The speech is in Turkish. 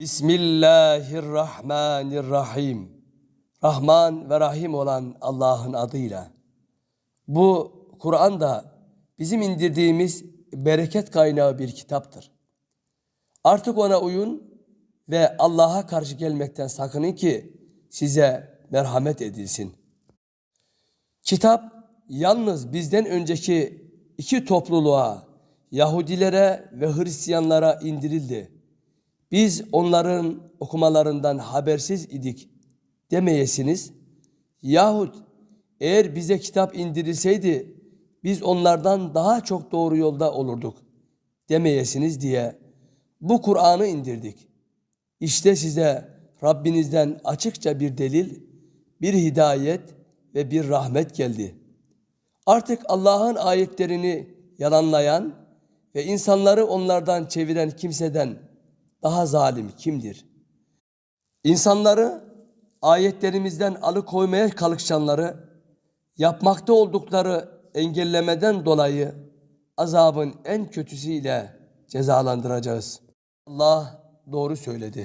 Bismillahirrahmanirrahim. Rahman ve Rahim olan Allah'ın adıyla. Bu Kur'an da bizim indirdiğimiz bereket kaynağı bir kitaptır. Artık ona uyun ve Allah'a karşı gelmekten sakının ki size merhamet edilsin. Kitap yalnız bizden önceki iki topluluğa, Yahudilere ve Hristiyanlara indirildi. Biz onların okumalarından habersiz idik demeyesiniz. Yahut eğer bize kitap indirilseydi biz onlardan daha çok doğru yolda olurduk demeyesiniz diye bu Kur'an'ı indirdik. İşte size Rabbinizden açıkça bir delil, bir hidayet ve bir rahmet geldi. Artık Allah'ın ayetlerini yalanlayan ve insanları onlardan çeviren kimseden daha zalim kimdir? İnsanları ayetlerimizden alıkoymaya kalkışanları yapmakta oldukları engellemeden dolayı azabın en kötüsüyle cezalandıracağız. Allah doğru söyledi.